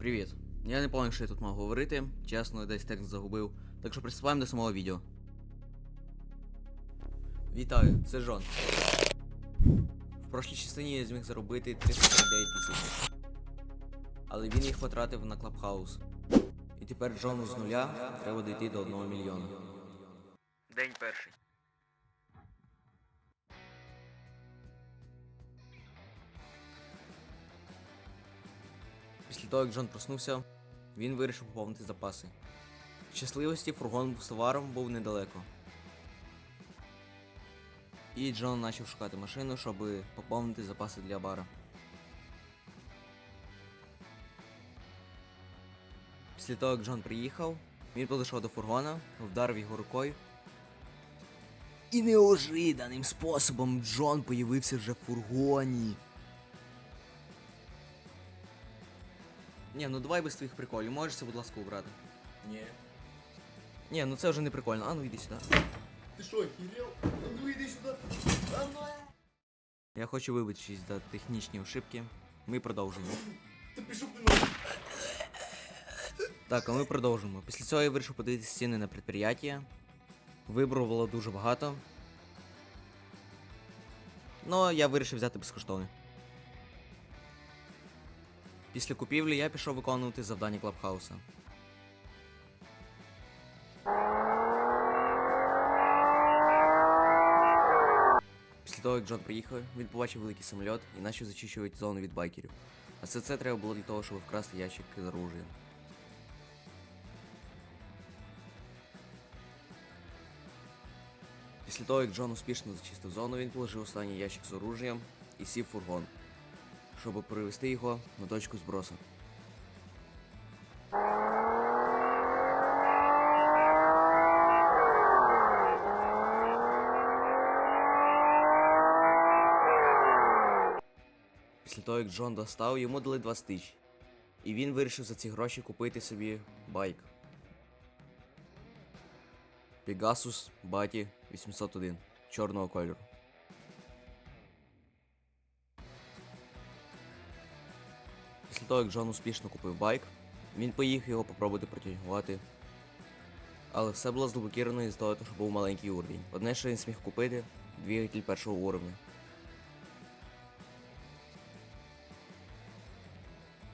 Привіт. Я не пам'ятаю, що я тут мав говорити. Чесно, десь текст загубив. Так що приступаємо до самого відео. Вітаю, це Жон. В прошлій частині я зміг заробити 349 тисяч. Але він їх потратив на Клабхаус. І тепер Джону з нуля треба дійти до 1 мільйона. День перший. Після того, як Джон проснувся, він вирішив поповнити запаси. Щасливості фургон з товаром був недалеко. І Джон почав шукати машину, щоб поповнити запаси для бара. Після того, як Джон приїхав, він підійшов до фургона, вдарив його рукою. І неожиданним способом Джон появився вже в фургоні. Ні, ну давай без твоїх приколів, можеш це, будь ласка, убрати. Ні. Ні, ну це вже не прикольно. А ну йди сюди. Ти що, охерел? А ну іди сюди. А ну. Я хочу вибачитись за технічні ошибки. Ми продовжуємо. Ти пішов ти нахуй. Так, а ми продовжимо. Після цього я вирішив подивитися ціни на підприємство. Вибору було дуже багато. Ну, я вирішив взяти безкоштовне. Після купівлі я пішов виконувати завдання Клабхауса. Після того, як Джон приїхав, він побачив великий самоліт і почав зачищувати зону від байкерів. А все це треба було для того, щоб вкрасти ящик з оружием. Після того, як Джон успішно зачистив зону, він положив останній ящик з оружієм і сів фургон, щоб перевести його на точку збросу. Після того, як Джон достав, йому дали 20 тисяч. І він вирішив за ці гроші купити собі байк. Pegasus Баті 801 чорного кольору. Після того, як Джон успішно купив байк, він поїхав його попробувати протягувати. Але все було заблокіровано із того, що був маленький уровень. Одне, що він зміг купити двигатель першого уровня.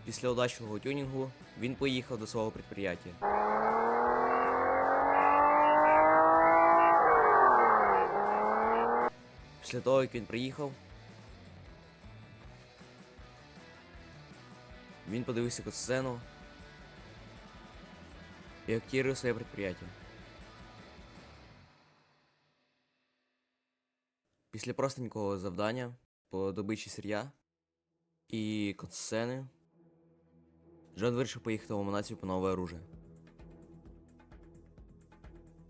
Після удачного тюнінгу він поїхав до свого підприємства. Після того, як він приїхав, він подивився сцену і активував своє підприємство. Після простенького завдання по добичі сир'я і катсцени Джон вирішив поїхати в Аманацію по нове оружие.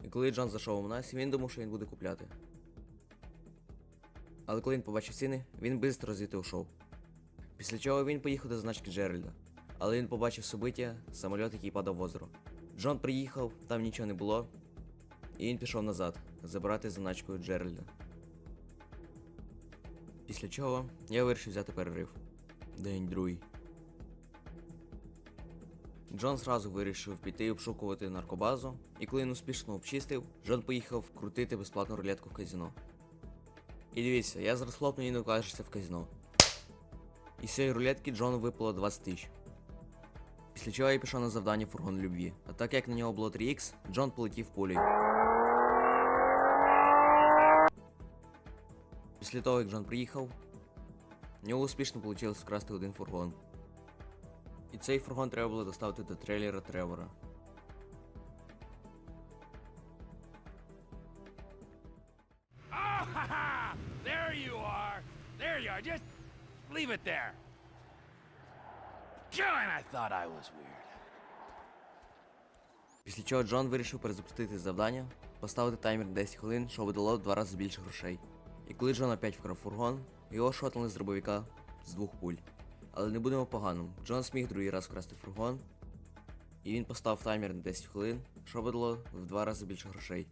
І коли Джон зайшов в Аманацію, він думав, що він буде купляти. Але коли він побачив ціни, він швидко звідти ушов. Після чого він поїхав до значки Джеральда. Але він побачив собиття, самоліт, який падав в озеро. Джон приїхав, там нічого не було, і він пішов назад забирати заначкою Джеральда. Після чого я вирішив взяти перерив. День другий. Джон зразу вирішив піти обшукувати наркобазу, і коли він успішно обчистив, Джон поїхав крутити безплатну рулетку в казино. І дивіться, я зараз хлопну і не в казино. Із цієї рулетки Джону випало 20 тисяч. Після чого я пішов на завдання фургон любві. А так як на нього було 3х, Джон полетів пулею. Після того, як Джон приїхав, в нього успішно вийшло вкрасти один фургон. І цей фургон треба було доставити до трейлера Тревора. Leave it there. God, I thought I was weird. Після чого Джон вирішив перезапустити завдання, поставити таймер 10 хвилин, що видало в два рази більше грошей. І коли Джон опять вкрав фургон, його шотнули з дробовика з двох пуль. Але не будемо поганим. Джон зміг другий раз вкрасти фургон, і він поставив таймер на 10 хвилин, що видало в два рази більше грошей.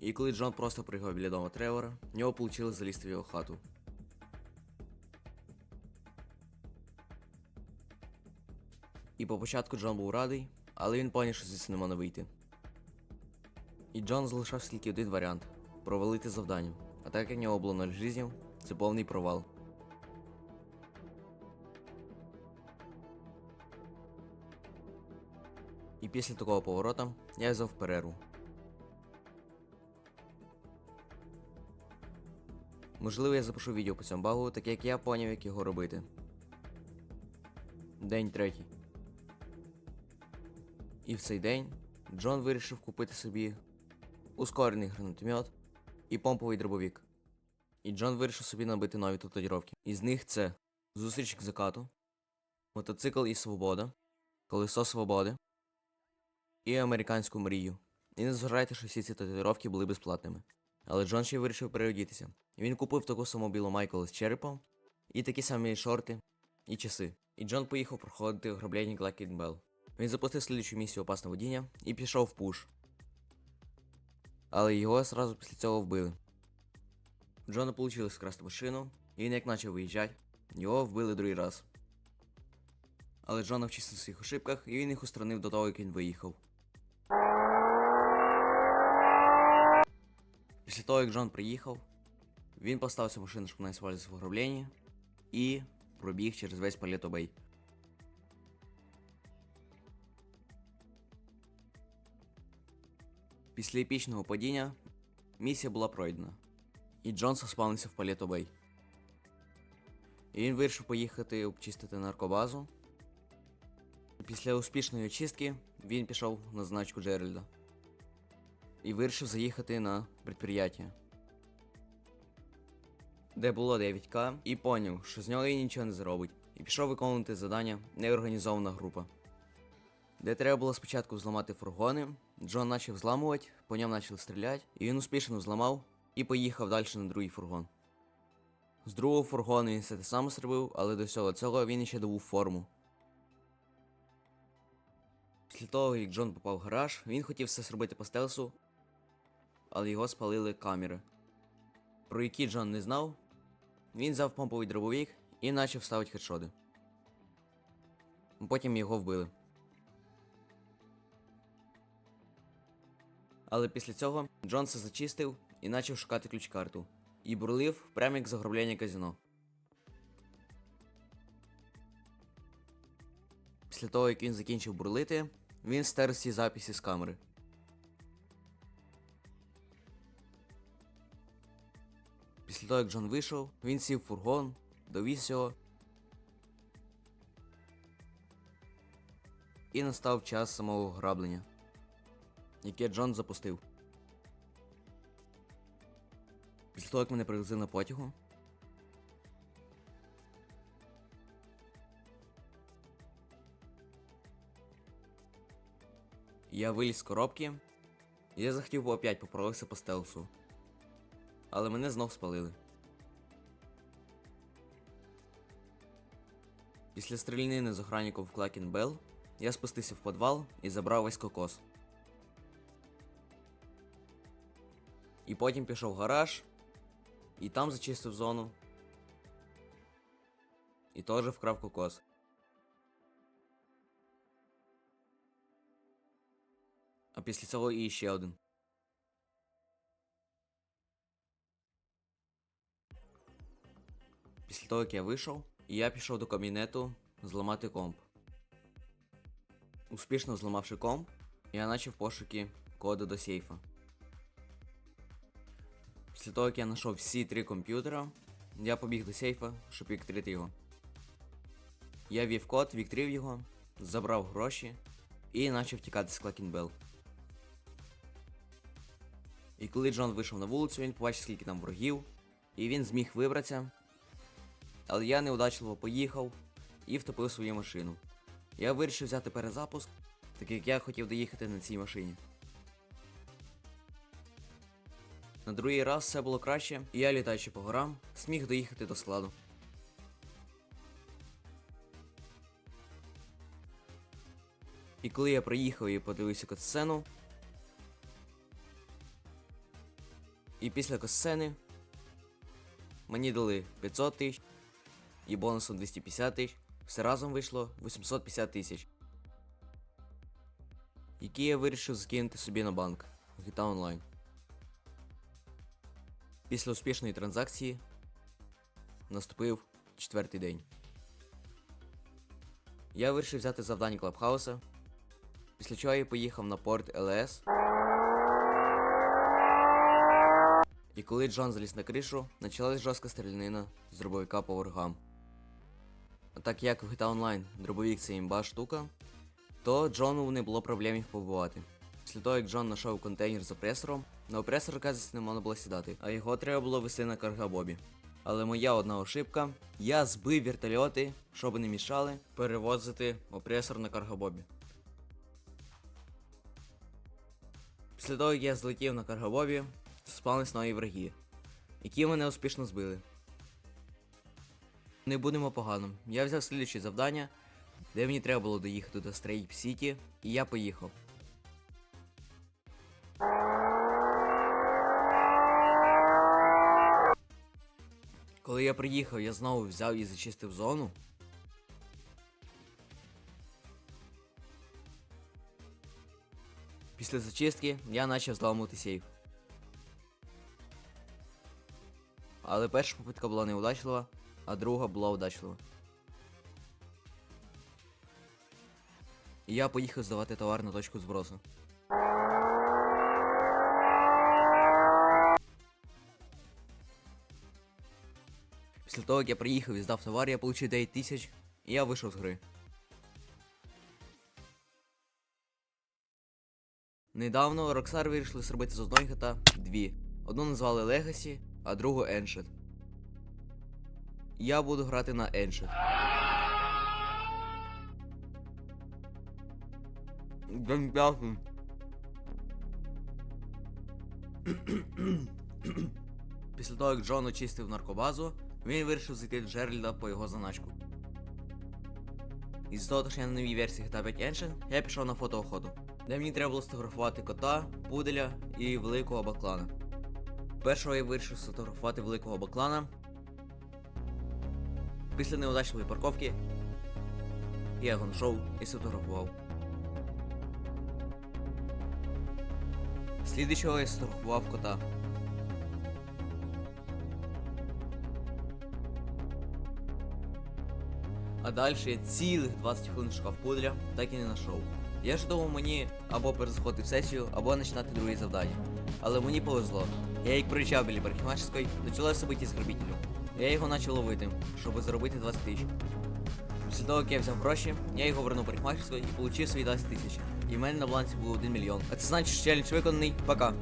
І коли Джон просто приїхав біля дома Тревора, в нього вийшло залізти в його хату. І по початку Джон був радий, але він поняв, що звідси не вийти. І Джон залишався тільки один варіант провалити завдання. А так як в нього було 0 жизнів, це повний провал. І після такого поворота я взяв перерву. Можливо, я запишу відео по цьому багу, так як я поняв, як його робити. День третій. І в цей день Джон вирішив купити собі ускорений гранатомет і помповий дробовик. І Джон вирішив собі набити нові татуїровки. Із них це зустріч к закату, мотоцикл і свобода, колесо свободи і американську мрію. І не зважайте, що всі ці татуїровки були безплатними. Але Джон ще вирішив переодітися. Він купив таку саму білу майку з черепом, і такі самі шорти, і часи. І Джон поїхав проходити ограблення Глакін Белл. Він запустив слідчу місію опасне водіння і пішов в пуш. Але його одразу після цього вбили. У Джона вийшло скрасти машину, і він як почав виїжджати, його вбили другий раз. Але Джон навчився на своїх ошибках, і він їх устранив до того, як він виїхав. Після того, як Джон приїхав, він поставив машину, щоб не свалитися в ограбленні, і пробіг через весь Палето Після епічного падіння місія була пройдена, і Джон заспавнився в Палето Бей. І він вирішив поїхати обчистити наркобазу. Після успішної очистки він пішов на значку Джеральда і вирішив заїхати на предприятие, де було 9К, і поняв, що з нього нічого не зробить, і пішов виконувати завдання неорганізована група. Де треба було спочатку взламати фургони, Джон почав взламувати, по ньому почали стріляти, і він успішно взламав і поїхав далі на другий фургон. З другого фургону він все те саме зробив, але до всього цього він ще добув форму. Після того, як Джон попав в гараж, він хотів все зробити по стелсу, але його спалили камери. Про які Джон не знав, він взяв помповий дробовик і почав ставити хедшоти. Потім його вбили. Але після цього Джон все зачистив і почав шукати ключ-карту. І бурлив прямо як заграблення казино. Після того, як він закінчив бурлити, він стер всі записи з камери. Після того, як Джон вийшов, він сів в фургон, довіз його. І настав час самого граблення, яке Джон запустив. Після того, як мене привезли на потягу, я виліз з коробки, я захотів би опять попробуватися по стелсу. Але мене знов спалили. Після стрілянини з охранником в Клакін Белл я спустився в підвал і забрав весь кокос. І потім пішов в гараж, і там зачистив зону. І теж вкрав кокос. А після цього і ще один. Після того, як я вийшов, я пішов до кабінету зламати комп. Успішно зламавши комп, я почав пошуки коду до сейфа. Після того, як я знайшов всі три комп'ютера, я побіг до сейфа, щоб відкрити його. Я ввів код, відкрив його, забрав гроші і почав тікати з Клакінбелл. І коли Джон вийшов на вулицю, він побачив, скільки там ворогів, і він зміг вибратися. Але я неудачливо поїхав і втопив свою машину. Я вирішив взяти перезапуск, так як я хотів доїхати на цій машині. На другий раз все було краще, і я, літаючи по горам, зміг доїхати до складу. І коли я приїхав і подивився катсцену, і після катсцени мені дали 500 тисяч і бонусом 250 тисяч, все разом вийшло 850 тисяч. які я вирішив закинути собі на банк в GTA Online. Після успішної транзакції наступив четвертий день. Я вирішив взяти завдання Клабхауса, після чого я поїхав на порт ЛС. І коли Джон заліз на кришу, почалась жорстка стрілянина з дробовика по ворогам. А так як в GTA Online дробовик це імба штука, то Джону не було проблем їх побувати. Після того, як Джон знайшов контейнер з опресором, на опресор, оказується, не можна було сідати, а його треба було вести на каргабобі. Але моя одна ошибка, я збив вертольоти, щоб не мішали, перевозити опресор на каргабобі. Після того, як я злетів на каргабобі, спались нові враги, які мене успішно збили. Не будемо погано. Я взяв слідче завдання, де мені треба було доїхати до Стрейп Сіті, і я поїхав. Коли я приїхав, я знову взяв і зачистив зону. Після зачистки я почав зламувати сейф. Але перша попитка була неудачлива, а друга була удачлива. І я поїхав здавати товар на точку збросу. Після того, як я приїхав і здав товар, я отримав 9 тисяч, і я вийшов з гри. Недавно Rockstar вирішили зробити з одної GTA дві. Одну назвали Legacy, а другу Ancient. Я буду грати на Ancient. Після того, як Джон очистив наркобазу, він вирішив зайти до Джеральда по його заначку. Із того, що я на новій версії GTA 5 Ancient, я пішов на фотоохоту, де мені треба було сфотографувати кота, пуделя і великого баклана. Першого я вирішив сфотографувати великого баклана. Після неудачної парковки я його знайшов і сфотографував. Слідуючого я сфотографував кота. А далі я цілих 20 хвилин шукав пудля, так і не знайшов. Я ж думав мені або перезаходити в сесію, або починати друге завдання. Але мені повезло. Я як проїжджав біля парикмахерської, почалося собиті з грабителем. Я його почав ловити, щоб заробити 20 тисяч. Після того, як я взяв гроші, я його вернув парикмахерської і отримав свої 20 тисяч. І в мене на балансі було 1 мільйон. А це значить, що челендж виконаний. Пока.